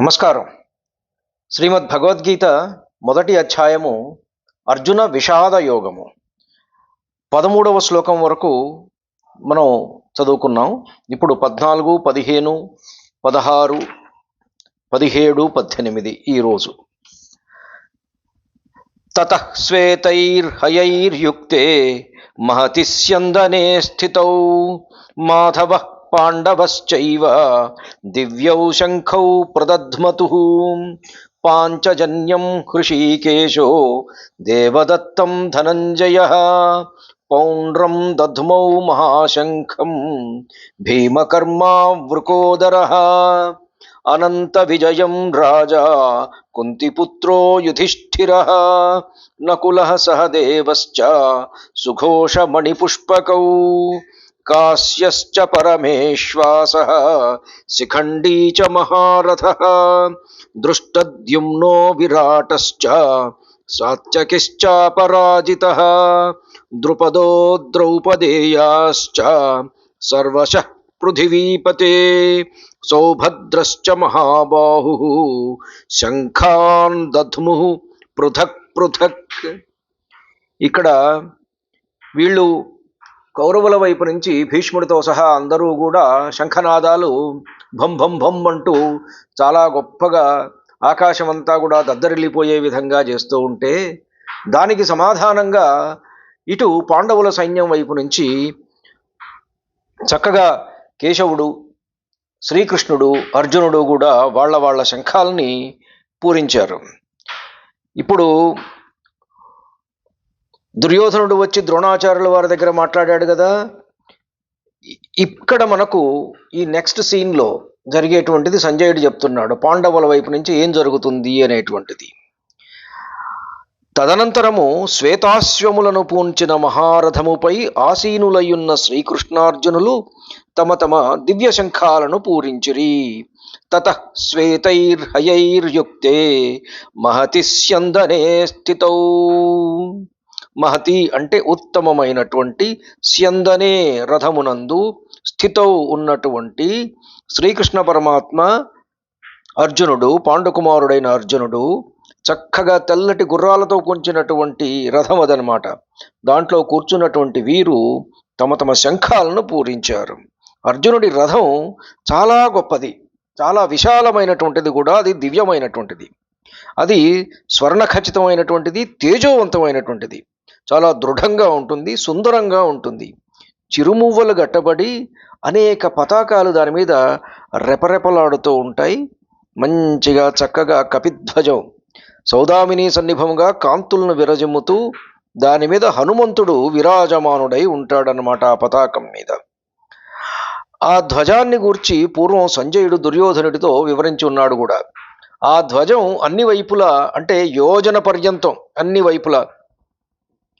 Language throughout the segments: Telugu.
నమస్కారం. శ్రీమద్ భగవద్గీత మొదటి అధ్యాయము అర్జున విషాద యోగము. పదమూడవ శ్లోకం వరకు మనం చదువుకున్నాం. ఇప్పుడు పద్నాలుగు పదిహేను పదహారు పదిహేడు పద్దెనిమిది ఈరోజు తత శ్వేతైర్హయైర్యుక్తే మహతి స్యందనే స్థితౌ మాధవ పాండవశ్చైవ దివ్యౌ శంఖౌ ప్రదధ్మతు పాంచజన్యం హృషీకేశో దేవదత్తం ధనంజయ పౌండ్రం దధ్మౌ మహాశంఖం భీమకర్మా వృకోదర అనంత విజయం రాజా కుంతిపుత్రో యుధిష్ఠిర నకుల సహదేవశ్చ సుఘోషమణిపుష్పకౌ కాశ్యశ్చ పరమేశ్వాస శిఖండీ చ మహారథ దృష్టద్యుమ్నో విరాటశ్చ సాత్యకిశ్చాపరాజిత ద్రుపదో ద్రౌపదేయాశ్చ సర్వశ పృథివీపతే సౌభద్రశ్చ మహాబాహు శంఖాన్ దధ్ము పృథక్ పృథక్ ఇక్కడ వీళ్ళు కౌరవుల వైపు నుంచి భీష్ముడితో సహా అందరూ కూడా శంఖనాదాలు భం భం భం అంటూ చాలా గొప్పగా ఆకాశమంతా కూడా దద్దరిల్లిపోయే విధంగా చేస్తూ ఉంటే దానికి సమాధానంగా ఇటు పాండవుల సైన్యం వైపు నుంచి చక్కగా కేశవుడు శ్రీకృష్ణుడు అర్జునుడు కూడా వాళ్ళ వాళ్ళ శంఖాలని పూరించారు. ఇప్పుడు దుర్యోధనుడు వచ్చి ద్రోణాచార్యుల వారి దగ్గర మాట్లాడాడు కదా. ఇక్కడ మనకు ఈ నెక్స్ట్ సీన్లో జరిగేటువంటిది సంజయుడు చెప్తున్నాడు. పాండవుల వైపు నుంచి ఏం జరుగుతుంది అనేటువంటిది. తదనంతరము శ్వేతాశ్వములను పూంచిన మహారథముపై ఆసీనులయ్యున్న శ్రీకృష్ణార్జునులు తమ తమ దివ్య శంఖాలను పూరించిరి. తత శ్వేతైర్హయైర్యుక్తే మహతిస్యందనే స్థితౌ. మహతి అంటే ఉత్తమమైనటువంటి స్యందనే రథమునందు స్థితౌ ఉన్నటువంటి శ్రీకృష్ణ పరమాత్మ అర్జునుడు పాండుకుమారుడైన అర్జునుడు చక్కగా తెల్లటి గుర్రాలతో కొంచినటువంటి రథం అదనమాట. దాంట్లో కూర్చున్నటువంటి వీరు తమ తమ శంఖాలను పూరించారు. అర్జునుడి రథం చాలా గొప్పది. చాలా విశాలమైనటువంటిది కూడా అది దివ్యమైనటువంటిది. అది స్వర్ణ ఖచ్చితమైనటువంటిది తేజోవంతమైనటువంటిది. చాలా దృఢంగా ఉంటుంది సుందరంగా ఉంటుంది. చిరుమువ్వలు గట్టబడి అనేక పతాకాలు దాని మీద రెపరెపలాడుతూ ఉంటాయి. మంచిగా చక్కగా కపిధ్వజం సౌదామిని సన్నిభంగా కాంతులను విరజిమ్ముతూ దాని మీద హనుమంతుడు విరాజమానుడై ఉంటాడనమాట ఆ పతాకం మీద. ఆ ధ్వజాన్ని గూర్చి పూర్వం సంజయుడు దుర్యోధనుడితో వివరించి ఉన్నాడు కూడా ఆ ధ్వజం అన్ని వైపులా అంటే యోజన పర్యంతం అన్ని వైపులా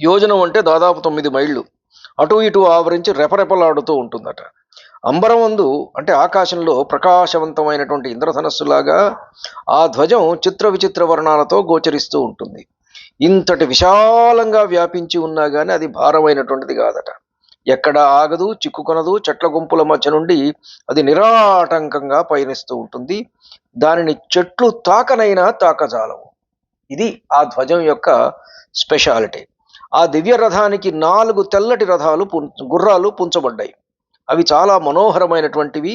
యోజనం అంటే దాదాపు తొమ్మిది మైళ్ళు. అటు ఇటు ఆవరించి రెపరెపలాడుతూ ఉంటుందట. అంబరమందు అంటే ఆకాశంలో ప్రకాశవంతమైనటువంటి ఇంద్రధనస్సులాగా ఆ ధ్వజం చిత్ర విచిత్ర వర్ణాలతో గోచరిస్తూ ఉంటుంది. ఇంతటి విశాలంగా వ్యాపించి ఉన్నా కానీ అది భారమైనటువంటిది కాదట. ఎక్కడ ఆగదు చిక్కుకొనదు చెట్ల గుంపుల మధ్య నుండి అది నిరాటంకంగా పయనిస్తూ ఉంటుంది. దానిని చెట్లు తాకనైనా తాకజాలవు. ఇది ఆ ధ్వజం యొక్క స్పెషాలిటీ. ఆ దివ్య రథానికి నాలుగు తెల్లటి రథాలు పుం గుర్రాలు పుంచబడ్డాయి. అవి చాలా మనోహరమైనటువంటివి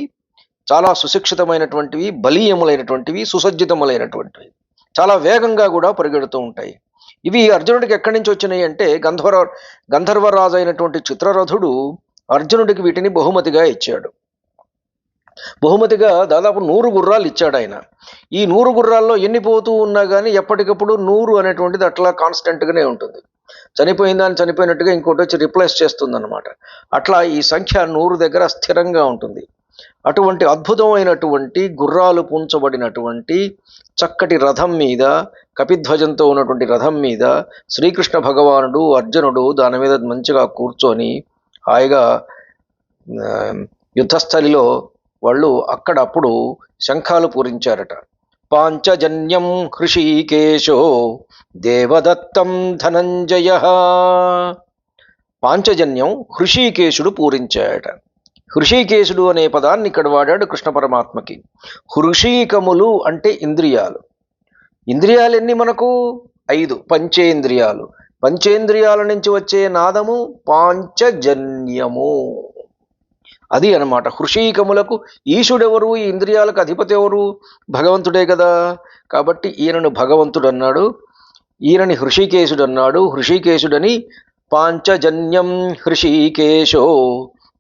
చాలా సుశిక్షితమైనటువంటివి బలీయములైనటువంటివి సుసజ్జితములైనటువంటివి. చాలా వేగంగా కూడా పరిగెడుతూ ఉంటాయి. ఇవి అర్జునుడికి ఎక్కడి నుంచి వచ్చినాయి అంటే గంధర్వ గంధర్వరాజు అయినటువంటి చిత్రరథుడు అర్జునుడికి వీటిని బహుమతిగా ఇచ్చాడు. బహుమతిగా దాదాపు నూరు గుర్రాలు ఇచ్చాడు ఆయన. ఈ నూరు గుర్రాల్లో ఎన్ని పోతూ ఉన్నా కానీ ఎప్పటికప్పుడు నూరు అనేటువంటిది అట్లా కాన్స్టెంట్గానే ఉంటుంది. చనిపోయిందని చనిపోయినట్టుగా ఇంకోటి వచ్చి రిప్లేస్ చేస్తుందన్నమాట. అట్లా ఈ సంఖ్య నూరు దగ్గర స్థిరంగా ఉంటుంది. అటువంటి అద్భుతమైనటువంటి గుర్రాలు పూంచబడినటువంటి చక్కటి రథం మీద కపిధ్వజంతో ఉన్నటువంటి రథం మీద శ్రీకృష్ణ భగవానుడు అర్జునుడు దాని మీద మంచిగా కూర్చొని హాయిగా యుద్ధస్థలిలో వాళ్ళు అక్కడప్పుడు శంఖాలు పూరించారట. పాంచజన్యం హృషీకేశో దేవదత్తం ధనంజయ పాంచజన్యం హృషీకేశుడు పూరించాడట. హృషీకేశుడు అనే పదాన్ని ఇక్కడ వాడాడు కృష్ణ పరమాత్మకి. హృషీకములు అంటే ఇంద్రియాలు. ఇంద్రియాలెన్ని మనకు? ఐదు. పంచేంద్రియాలు. పంచేంద్రియాల నుంచి వచ్చే నాదము పాంచజన్యము. అది అనమాట హృషీకములకు ఈశుడెవరు? ఈ ఇంద్రియాలకు అధిపతి ఎవరు భగవంతుడే కదా. కాబట్టి ఈయనను భగవంతుడు అన్నాడు ఈయనని హృషికేశుడు అన్నాడు హృషికేశుడని పాంచజన్యం హృషికేశో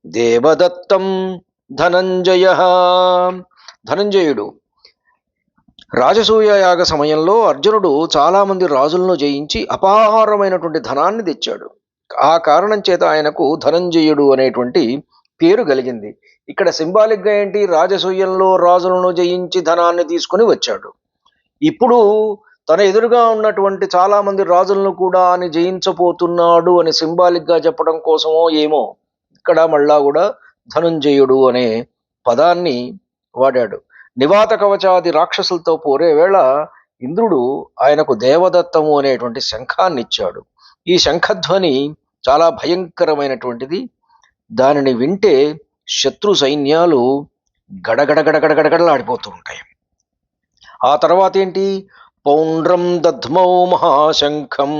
దేవదత్తం ధనంజయ. ధనంజయుడు. రాజసూయ యాగ సమయంలో అర్జునుడు చాలామంది రాజులను జయించి అపారమైనటువంటి ధనాన్ని తెచ్చాడు. ఆ కారణం చేత ఆయనకు ధనంజయుడు అనేటువంటి పేరు కలిగింది. ఇక్కడ సింబాలిక్గా ఏంటి? రాజసూయంలో రాజులను జయించి ధనాన్ని తీసుకుని వచ్చాడు. ఇప్పుడు తన ఎదురుగా ఉన్నటువంటి చాలామంది రాజులను కూడా అని జయించబోతున్నాడు అని సింబాలిక్గా చెప్పడం కోసమో ఏమో ఇక్కడ మళ్ళా కూడా ధనుంజయుడు అనే పదాన్ని వాడాడు. నివాత కవచాది రాక్షసులతో పోరే వేళ ఇంద్రుడు ఆయనకు దేవదత్తము అనేటువంటి శంఖాన్ని ఇచ్చాడు ఈ శంఖధ్వని చాలా భయంకరమైనటువంటిది దానిని వింటే శత్రు సైన్యాలు గడగడగడగడగడలాడిపోతూ ఉంటాయి ఆ తర్వాత ఏంటి పౌండ్రం దధ్మౌ మహాశంఖం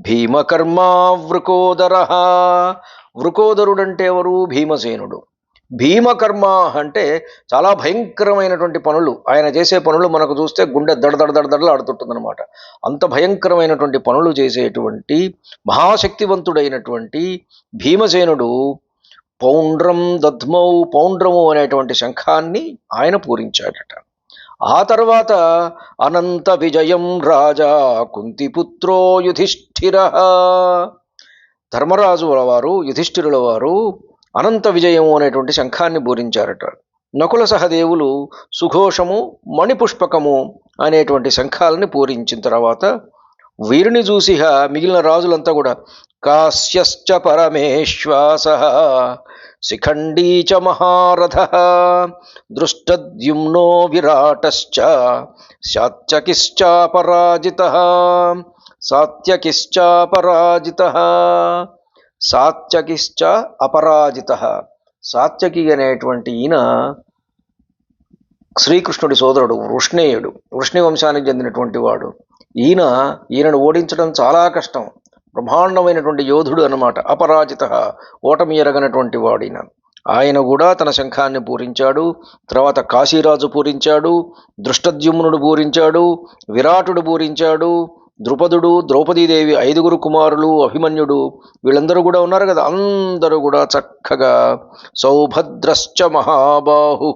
భీమకర్మా వృకోదర వృకోదరుడంటే ఎవరు? భీమసేనుడు. భీమకర్మ అంటే చాలా భయంకరమైనటువంటి పనులు. ఆయన చేసే పనులు మనకు చూస్తే గుండె దడదడదడదడలు ఆడుతుంటుందన్నమాట. అంత భయంకరమైనటువంటి పనులు చేసేటువంటి మహాశక్తివంతుడైనటువంటి భీమసేనుడు పౌండ్రం దద్మౌ పౌండ్రము అనేటువంటి శంఖాన్ని ఆయన పూరించాడట. ఆ తర్వాత అనంత విజయం రాజా కుంతిపుత్రో యుధిష్ఠిర. ధర్మరాజుల వారు యుధిష్ఠిరుల వారు అనంత విజయము అనేటువంటి శంఖాన్ని పూరించారట. నకుల సహదేవులు సుఘోషము మణిపుష్పకము అనేటువంటి శంఖాలని పూరించిన తర్వాత వీరిని చూసిహ మిగిలిన రాజులంతా కూడా కాశ్యశ్చ పరమేశ్వాస శిఖండీ చ మహారథ దృష్టద్యుమ్నో విరాటశ్చ శాత్యకిశ్చాపరాజిత సాత్యకిశ్చాపరాజిత సాత్యకిశ్చ అపరాజిత. సాత్యకి అనేటువంటి ఈయన శ్రీకృష్ణుడి సోదరుడు వృష్ణేయుడు. వృష్ణి వంశానికి చెందినటువంటి వాడు. ఈయన ఈయనను ఓడించడం చాలా కష్టం. బ్రహ్మాండమైనటువంటి యోధుడు అనమాట అపరాజిత ఓటమి ఎరగనటువంటి వాడిన. ఆయన కూడా తన శంఖాన్ని పూరించాడు తర్వాత కాశీరాజు పూరించాడు దృష్టద్యుమ్నుడు పూరించాడు విరాటుడు పూరించాడు ద్రుపదుడు ద్రౌపదీదేవి ఐదుగురు కుమారులు అభిమన్యుడు వీళ్ళందరూ కూడా ఉన్నారు కదా అందరూ కూడా చక్కగా సౌభద్రశ్చ మహాబాహు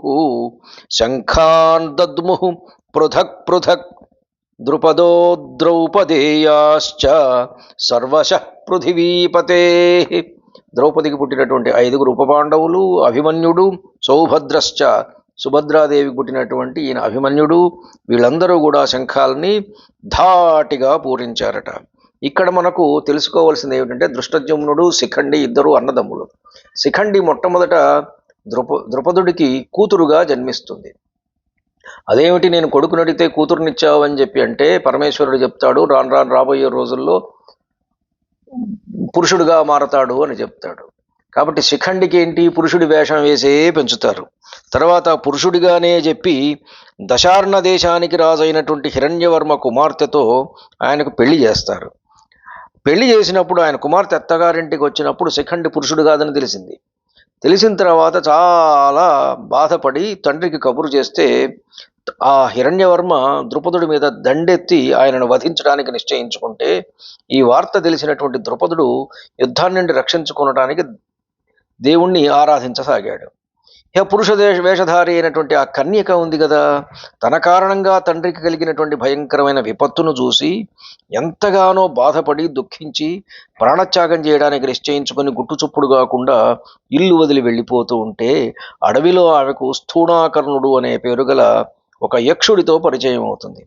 శంఖాన్ దద్ముహు పృథక్ పృథక్ ద్రుపదో ద్రౌపదేయాశ్చ సర్వశ పృథివీపతే. ద్రౌపదికి పుట్టినటువంటి ఐదుగురు ఉపపాండవులు అభిమన్యుడు సౌభద్రశ్చ సుభద్రాదేవి పుట్టినటువంటి ఈయన అభిమన్యుడు వీళ్ళందరూ కూడా శంఖాలని ధాటిగా పూరించారట. ఇక్కడ మనకు తెలుసుకోవాల్సింది ఏమిటంటే దృష్టజమ్నుడు శిఖండి ఇద్దరు అన్నదమ్ములు. శిఖండి మొట్టమొదట ద్రుప ద్రుపదుడికి కూతురుగా జన్మిస్తుంది. అదేమిటి నేను కొడుకుని అడిగితే కూతురునిచ్చావు అని చెప్పి అంటే పరమేశ్వరుడు చెప్తాడు రాను రాను రాబోయే రోజుల్లో పురుషుడుగా మారతాడు అని చెప్తాడు. కాబట్టి శిఖండికి ఏంటి? పురుషుడి వేషం వేసే పెంచుతారు. తర్వాత పురుషుడిగానే చెప్పి దశార్ణ దేశానికి రాజైనటువంటి హిరణ్యవర్మ కుమార్తెతో ఆయనకు పెళ్ళి చేస్తారు. పెళ్ళి చేసినప్పుడు ఆయన కుమార్తె అత్తగారింటికి వచ్చినప్పుడు శిఖండి పురుషుడు కాదని తెలిసింది. తెలిసిన తర్వాత చాలా బాధపడి తండ్రికి కబురు చేస్తే ఆ హిరణ్యవర్మ ద్రుపదుడి మీద దండెత్తి ఆయనను వధించడానికి నిశ్చయించుకుంటే ఈ వార్త తెలిసినటువంటి ద్రుపదుడు యుద్ధాన్ని నుండి రక్షించుకోవడానికి దేవుణ్ణి ఆరాధించసాగాడు. పురుష దేశ వేషధారి అయినటువంటి ఆ కన్యక ఉంది కదా తన కారణంగా తండ్రికి కలిగినటువంటి భయంకరమైన విపత్తును చూసి ఎంతగానో బాధపడి దుఃఖించి ప్రాణత్యాగం చేయడానికి నిశ్చయించుకొని గుట్టుచుప్పుడు కాకుండా ఇల్లు వదిలి వెళ్ళిపోతూ ఉంటే అడవిలో ఆమెకు స్థూణాకర్ణుడు అనే పేరు గల ఒక యక్షుడితో పరిచయం అవుతుంది.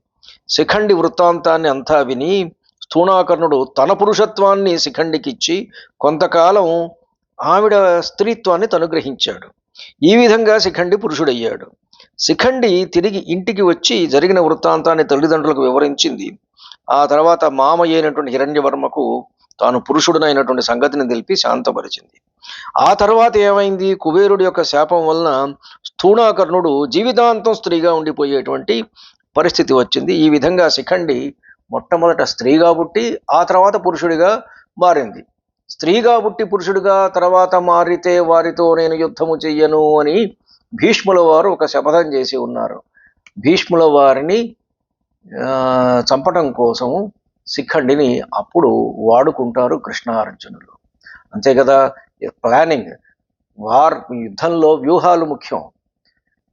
శిఖండి వృత్తాంతాన్ని అంతా విని స్థూణాకర్ణుడు తన పురుషత్వాన్ని శిఖండికిచ్చి కొంతకాలం ఆవిడ స్త్రీత్వాన్ని తను గ్రహించాడు ఈ విధంగా శిఖండి పురుషుడయ్యాడు. శిఖండి తిరిగి ఇంటికి వచ్చి జరిగిన వృత్తాంతాన్ని తల్లిదండ్రులకు వివరించింది. ఆ తర్వాత మామ అయినటువంటి హిరణ్యవర్మకు తాను పురుషుడునైనటువంటి సంగతిని తెలిపి శాంతపరిచింది. ఆ తర్వాత ఏమైంది? కుబేరుడి యొక్క శాపం వలన స్థూణాకర్ణుడు జీవితాంతం స్త్రీగా ఉండిపోయేటువంటి పరిస్థితి వచ్చింది. ఈ విధంగా శిఖండి మొట్టమొదట స్త్రీగా పుట్టి ఆ తర్వాత పురుషుడిగా మారింది. స్త్రీగా పుట్టి పురుషుడిగా తర్వాత మారితే వారితో నేను యుద్ధము చెయ్యను అని భీష్ముల వారు ఒక శపథం చేసి ఉన్నారు. భీష్ముల వారిని చంపటం కోసం శిఖండిని అప్పుడు వాడుకుంటారు కృష్ణార్జునులు. అంతే కదా ప్లానింగ్. వార్ యుద్ధంలో వ్యూహాలు ముఖ్యం.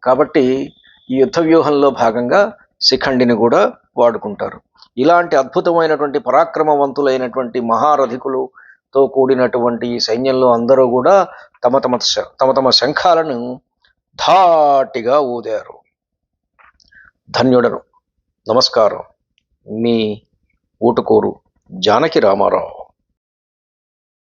కాబట్టి ఈ యుద్ధ వ్యూహంలో భాగంగా శిఖండిని కూడా వాడుకుంటారు. ఇలాంటి అద్భుతమైనటువంటి పరాక్రమవంతులైనటువంటి తో కూడినటువంటి ఈ సైన్యంలో అందరూ కూడా తమ తమ తమ తమ శంఖాలను ధాటిగా ఊదారు. ధన్యుడను. నమస్కారం. మీ ఊటుకూరు జానకి రామారావు.